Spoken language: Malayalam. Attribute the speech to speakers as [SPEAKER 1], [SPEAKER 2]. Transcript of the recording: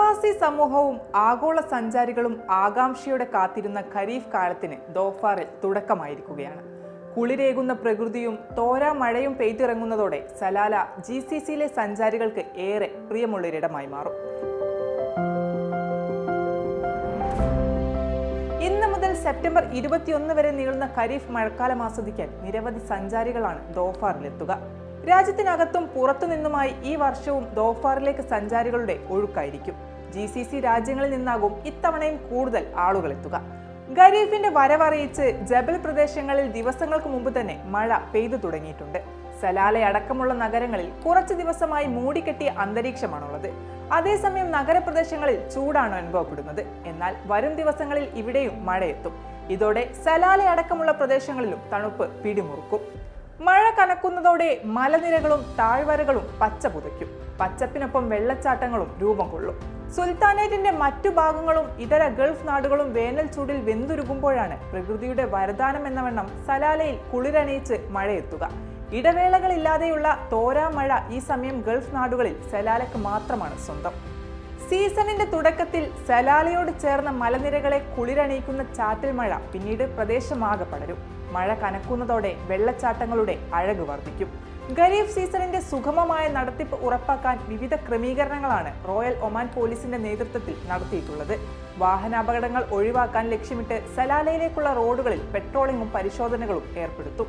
[SPEAKER 1] പ്രവാസി സമൂഹവും ആഗോള സഞ്ചാരികളും ആകാംക്ഷയോടെ കാത്തിരുന്ന ഖരീഫ് കാലത്തിന് ദോഫാറിൽ തുടക്കമായിരിക്കുകയാണ്. കുളിരേകുന്ന പ്രകൃതിയും തോരാ മഴയും പെയ്തിറങ്ങുന്നതോടെ സലാല ജി സി സിയിലെ സഞ്ചാരികൾക്ക് ഏറെ പ്രിയമുള്ളൊരിടമായി മാറും. ഇന്ന് മുതൽ സെപ്റ്റംബർ ഇരുപത്തിയൊന്ന് വരെ നീളുന്ന ഖരീഫ് മഴക്കാലം ആസ്വദിക്കാൻ നിരവധി സഞ്ചാരികളാണ് ദോഫാറിലെത്തുക. രാജ്യത്തിനകത്തും പുറത്തുനിന്നുമായി ഈ വർഷവും ദോഫാറിലേക്ക് സഞ്ചാരികളുടെ ഒഴുക്കായിരിക്കും. ജി സി സി രാജ്യങ്ങളിൽ നിന്നാകും ഇത്തവണയും കൂടുതൽ ആളുകൾ എത്തുക ഖരീഫിന്റെ വരവറിയിച്ച് ജബൽ പ്രദേശങ്ങളിൽ ദിവസങ്ങൾക്ക് മുമ്പ് തന്നെ മഴ പെയ്തു തുടങ്ങിയിട്ടുണ്ട്. സലാല അടക്കമുള്ള നഗരങ്ങളിൽ കുറച്ച് ദിവസമായി മൂടിക്കെട്ടിയ അന്തരീക്ഷമാണുള്ളത്. അതേസമയം നഗരപ്രദേശങ്ങളിൽ ചൂടാണ് അനുഭവപ്പെടുന്നത്. എന്നാൽ വരും ദിവസങ്ങളിൽ ഇവിടെയും മഴയെത്തും. ഇതോടെ സലാല അടക്കമുള്ള പ്രദേശങ്ങളിലും തണുപ്പ് പിടിമുറുക്കും. മഴ കനക്കുന്നതോടെ മലനിരകളും താഴ്വരകളും പച്ച പുതയ്ക്കും. പച്ചപ്പിനൊപ്പം വെള്ളച്ചാട്ടങ്ങളും രൂപം കൊള്ളും. സുൽത്താനേറ്റിന്റെ മറ്റു ഭാഗങ്ങളും ഇതര ഗൾഫ് നാടുകളും വേനൽ ചൂടിൽ വെന്തുരുകുമ്പോഴാണ് പ്രകൃതിയുടെ വരദാനം എന്നവണ്ണം സലാലയിൽ കുളിരണിയിച്ച് മഴയെത്തുക. ഇടവേളകളില്ലാതെയുള്ള തോരാ മഴ ഈ സമയം ഗൾഫ് നാടുകളിൽ സലാലയ്ക്ക് മാത്രമാണ് സ്വന്തം. സീസണിന്റെ തുടക്കത്തിൽ സലാലയോട് ചേർന്ന മലനിരകളെ കുളിരണിയിക്കുന്ന ചാറ്റൽ മഴ പിന്നീട് പ്രദേശമാകെ പടരും. മഴ കനക്കുന്നതോടെ വെള്ളച്ചാട്ടങ്ങളുടെ അഴക് വർദ്ധിക്കും. ഖരീഫ് സീസണിന്റെ സുഗമമായ നടത്തിപ്പ് ഉറപ്പാക്കാൻ വിവിധ ക്രമീകരണങ്ങളാണ് റോയൽ ഒമാൻ പോലീസിന്റെ നേതൃത്വത്തിൽ നടത്തിയിട്ടുള്ളത്. വാഹനാപകടങ്ങൾ ഒഴിവാക്കാൻ ലക്ഷ്യമിട്ട് സലാലയിലേക്കുള്ള റോഡുകളിൽ പെട്രോളിംഗും പരിശോധനകളും ഏർപ്പെടുത്തും.